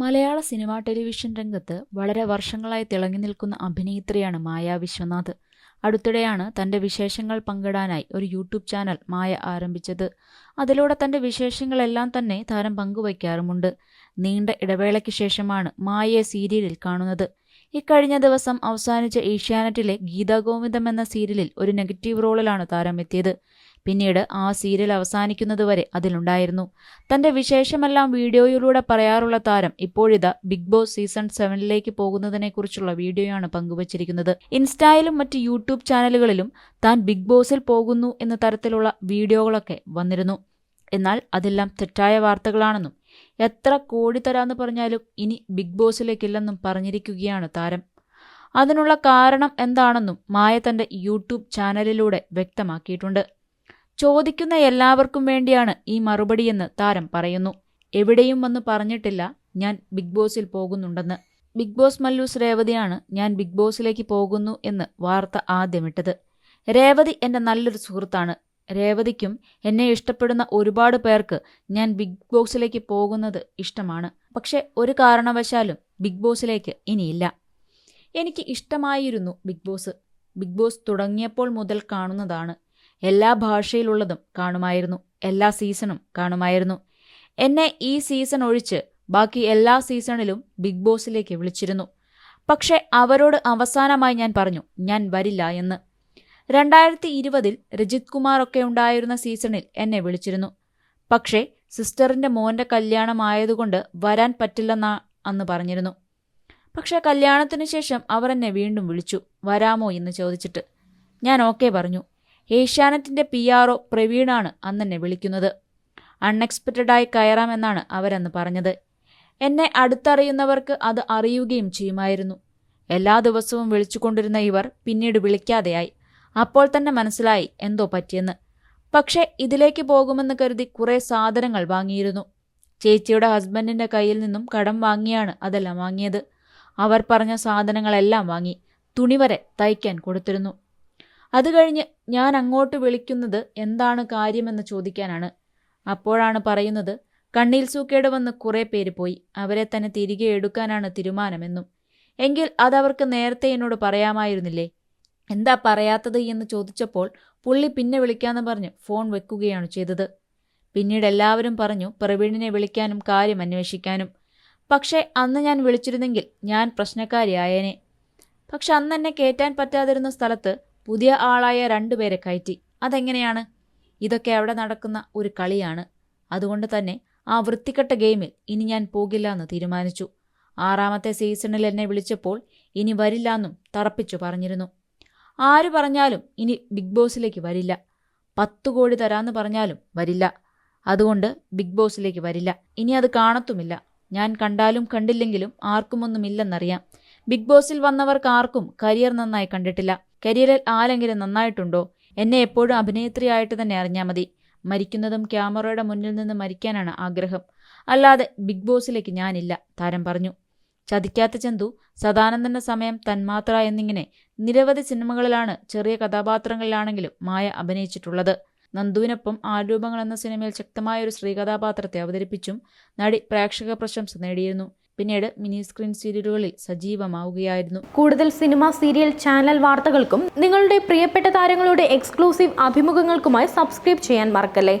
മലയാള cinema television രംഗത്ത് വളരെ വർഷങ്ങളായി തിളങ്ങി നിൽക്കുന്ന അഭിനേത്രിയാണ് മായ വിശ്വനാഥ്. അടുത്തിടെയാണ് തന്റെ വിശേഷങ്ങൾ പങ്കിടാനായി ഒരു യൂട്യൂബ് ചാനൽ മായ ആരംഭിച്ചത്. അതിലൂടെ തന്റെ വിശേഷങ്ങളെല്ലാം തന്നെ താരം പങ്കുവയ്ക്കാറുമുണ്ട്. നീണ്ട ഇടവേളയ്ക്ക് ശേഷമാണ് മായയെ സീരിയലിൽ കാണുന്നത്. ഇക്കഴിഞ്ഞ ദിവസം അവസാനിച്ച ഏഷ്യാനെറ്റിലെ ഗീതാഗോവിന്ദം എന്ന സീരിയലിൽ ഒരു നെഗറ്റീവ് റോളിലാണ് താരം എത്തിയത്. പിന്നീട് ആ സീരിയൽ അവസാനിക്കുന്നതുവരെ അതിലുണ്ടായിരുന്നു. തന്റെ വിശേഷമെല്ലാം വീഡിയോയിലൂടെ പറയാറുള്ള താരം ഇപ്പോഴിതാ ബിഗ് ബോസ് സീസൺ സെവനിലേക്ക് പോകുന്നതിനെക്കുറിച്ചുള്ള വീഡിയോയാണ് പങ്കുവച്ചിരിക്കുന്നത്. ഇൻസ്റ്റയിലും മറ്റ് യൂട്യൂബ് ചാനലുകളിലും താൻ ബിഗ് ബോസിൽ പോകുന്നു എന്ന തരത്തിലുള്ള വീഡിയോകളൊക്കെ വന്നിരുന്നു. എന്നാൽ അതെല്ലാം തെറ്റായ വാർത്തകളാണെന്നും എത്ര കോടി തരാന്ന് പറഞ്ഞാലും ഇനി ബിഗ് ബോസിലേക്കില്ലെന്നും പറഞ്ഞിരിക്കുകയാണ് താരം. അതിനുള്ള കാരണം എന്താണെന്നും മായ തന്റെ യൂട്യൂബ് ചാനലിലൂടെ വ്യക്തമാക്കിയിട്ടുണ്ട്. ചോദിക്കുന്ന എല്ലാവർക്കും വേണ്ടിയാണ് ഈ മറുപടിയെന്ന് താരം പറയുന്നു. എവിടെയും വന്ന് പറഞ്ഞിട്ടില്ല ഞാൻ ബിഗ് ബോസിൽ പോകുന്നുണ്ടെന്ന്. ബിഗ് ബോസ് മല്ലൂസ് രേവതിയാണ് ഞാൻ ബിഗ് ബോസിലേക്ക് പോകുന്നു എന്ന് വാർത്ത ആദ്യമിട്ടത് രേവതി എന്റെ നല്ലൊരു സുഹൃത്താണ്. രേവതിക്കും എന്നെ ഇഷ്ടപ്പെടുന്ന ഒരുപാട് പേർക്ക് ഞാൻ ബിഗ് ബോസിലേക്ക് പോകുന്നത് ഇഷ്ടമാണ്. പക്ഷെ ഒരു കാരണവശാലും ബിഗ് ബോസിലേക്ക് ഇനിയില്ല. എനിക്ക് ഇഷ്ടമായിരുന്നു ബിഗ് ബോസ്. ബിഗ് ബോസ് തുടങ്ങിയപ്പോൾ മുതൽ കാണുന്നതാണ്. എല്ലാ ഭാഷയിലുള്ളതും കാണുമായിരുന്നു. എല്ലാ സീസണും കാണുമായിരുന്നു. എന്നെ ഈ സീസൺ ഒഴിച്ച് ബാക്കി എല്ലാ സീസണിലും ബിഗ് ബോസിലേക്ക് വിളിച്ചിരുന്നു. പക്ഷേ അവരോട് അവസാനമായി ഞാൻ പറഞ്ഞു ഞാൻ വരില്ല എന്ന്. രണ്ടായിരത്തി ഇരുപതിൽ രജിത് കുമാർ ഒക്കെ ഉണ്ടായിരുന്ന സീസണിൽ എന്നെ വിളിച്ചിരുന്നു. പക്ഷേ സിസ്റ്ററിന്റെ മോന്റെ കല്യാണമായതുകൊണ്ട് വരാൻ പറ്റില്ലെന്നാ അന്ന് പറഞ്ഞിരുന്നു. പക്ഷേ കല്യാണത്തിന് ശേഷം അവർ എന്നെ വീണ്ടും വിളിച്ചു വരാമോ എന്ന് ചോദിച്ചിട്ട്. ഞാൻ ഓക്കെ പറഞ്ഞു. ഏഷ്യാനെറ്റിന്റെ പി ആർ ഒ പ്രവീണാണ് അന്നെന്നെ വിളിക്കുന്നത്. അൺഎക്സ്പെക്റ്റഡായി കയറാമെന്നാണ് അവരന്ന് പറഞ്ഞത്. എന്നെ അടുത്തറിയുന്നവർക്ക് അത് അറിയുകയും ചെയ്യുമായിരുന്നു. എല്ലാ ദിവസവും വിളിച്ചുകൊണ്ടിരുന്ന ഇവർ പിന്നീട് വിളിക്കാതെയായി. അപ്പോൾ തന്നെ മനസ്സിലായി എന്തോ പറ്റിയെന്ന്. പക്ഷേ ഇതിലേക്ക് പോകുമെന്ന് കരുതി കുറേ സാധനങ്ങൾ വാങ്ങിയിരുന്നു. ചേച്ചിയുടെ ഹസ്ബൻഡിന്റെ കയ്യിൽ നിന്നും കടം വാങ്ങിയാണ് അതെല്ലാം വാങ്ങിയത്. അവർ പറഞ്ഞ സാധനങ്ങളെല്ലാം വാങ്ങി. തുണി വരെ തയ്ക്കാൻ കൊടുത്തിരുന്നു. അത് കഴിഞ്ഞ് ഞാൻ അങ്ങോട്ട് വിളിക്കുന്നത് എന്താണ് കാര്യമെന്ന് ചോദിക്കാനാണ്. അപ്പോഴാണ് പറയുന്നത് കണ്ണീൽ സൂക്കേട് വന്ന് കുറെ പേര് പോയി. അവരെ തന്നെ തിരികെ എടുക്കാനാണ് തീരുമാനമെന്നും. എങ്കിൽ അതവർക്ക് നേരത്തെ എന്നോട് പറയാമായിരുന്നില്ലേ? എന്താ പറയാത്തത്? എന്ന് ചോദിച്ചപ്പോൾ പുള്ളി പിന്നെ വിളിക്കാമെന്ന് പറഞ്ഞ് ഫോൺ വെക്കുകയാണ് ചെയ്തത്. പിന്നീട് എല്ലാവരും പറഞ്ഞു പ്രവീണിനെ വിളിക്കാനും കാര്യം അന്വേഷിക്കാനും. പക്ഷേ അന്ന് ഞാൻ വിളിച്ചിരുന്നെങ്കിൽ ഞാൻ പ്രശ്നക്കാരിയായേനെ. പക്ഷെ അന്ന് എന്നെ കയറ്റാൻ പറ്റാതിരുന്ന സ്ഥലത്ത് പുതിയ ആളായ രണ്ടുപേരെ കയറ്റി. അതെങ്ങനെയാണ്? ഇതൊക്കെ അവിടെ നടക്കുന്ന ഒരു കളിയാണ്. അതുകൊണ്ട് തന്നെ ആ വൃത്തിക്കെട്ട ഗെയിമിൽ ഇനി ഞാൻ പോകില്ല എന്ന് തീരുമാനിച്ചു. ആറാമത്തെ സീസണിൽ എന്നെ വിളിച്ചപ്പോൾ ഇനി വരില്ല എന്നും തറപ്പിച്ചു പറഞ്ഞിരുന്നു. ആര് പറഞ്ഞാലും ഇനി ബിഗ് ബോസിലേക്ക് വരില്ല. പത്തു കോടി തരാമെന്ന് പറഞ്ഞാലും വരില്ല. അതുകൊണ്ട് ബിഗ് ബോസിലേക്ക് വരില്ല. ഇനി അത് കാണത്തുമില്ല. ഞാൻ കണ്ടാലും കണ്ടില്ലെങ്കിലും ആർക്കുമൊന്നുമില്ലെന്നറിയാം. ബിഗ് ബോസിൽ വന്നവർക്ക് ആർക്കും കരിയർ നന്നായി കണ്ടിട്ടില്ല. കരിയറിൽ ആരെങ്കിലും നന്നായിട്ടുണ്ടോ? എന്നെ എപ്പോഴും അഭിനേത്രിയായിട്ട് തന്നെ അറിഞ്ഞാൽ മതി. മരിക്കുന്നതും ക്യാമറയുടെ മുന്നിൽ നിന്ന് മരിക്കാനാണ് ആഗ്രഹം. അല്ലാതെ ബിഗ് ബോസിലേക്ക് ഞാനില്ല താരം പറഞ്ഞു. ചതിക്കാത്ത ചന്തു സദാനന്ദന്റെ സമയം തന്മാത്ര എന്നിങ്ങനെ നിരവധി സിനിമകളിലാണ് ചെറിയ കഥാപാത്രങ്ങളിലാണെങ്കിലും മായ അഭിനയിച്ചിട്ടുള്ളത്. നന്ദുവിനൊപ്പം ആരൂപങ്ങൾ എന്ന സിനിമയിൽ ശക്തമായ ഒരു സ്ത്രീ കഥാപാത്രത്തെ അവതരിപ്പിച്ചും നടി പ്രേക്ഷക പ്രശംസ നേടിയിരുന്നു. പിന്നീട് മിനി സ്ക്രീൻ സീരിയലുകളിൽ സജീവമാവുകയായിരുന്നു. കൂടുതൽ സിനിമ സീരിയൽ ചാനൽ വാർത്തകൾക്കും നിങ്ങളുടെ പ്രിയപ്പെട്ട താരങ്ങളുടെ എക്സ്ക്ലൂസീവ് അഭിമുഖങ്ങൾക്കുമായി സബ്സ്ക്രൈബ് ചെയ്യാൻ മറക്കല്ലേ?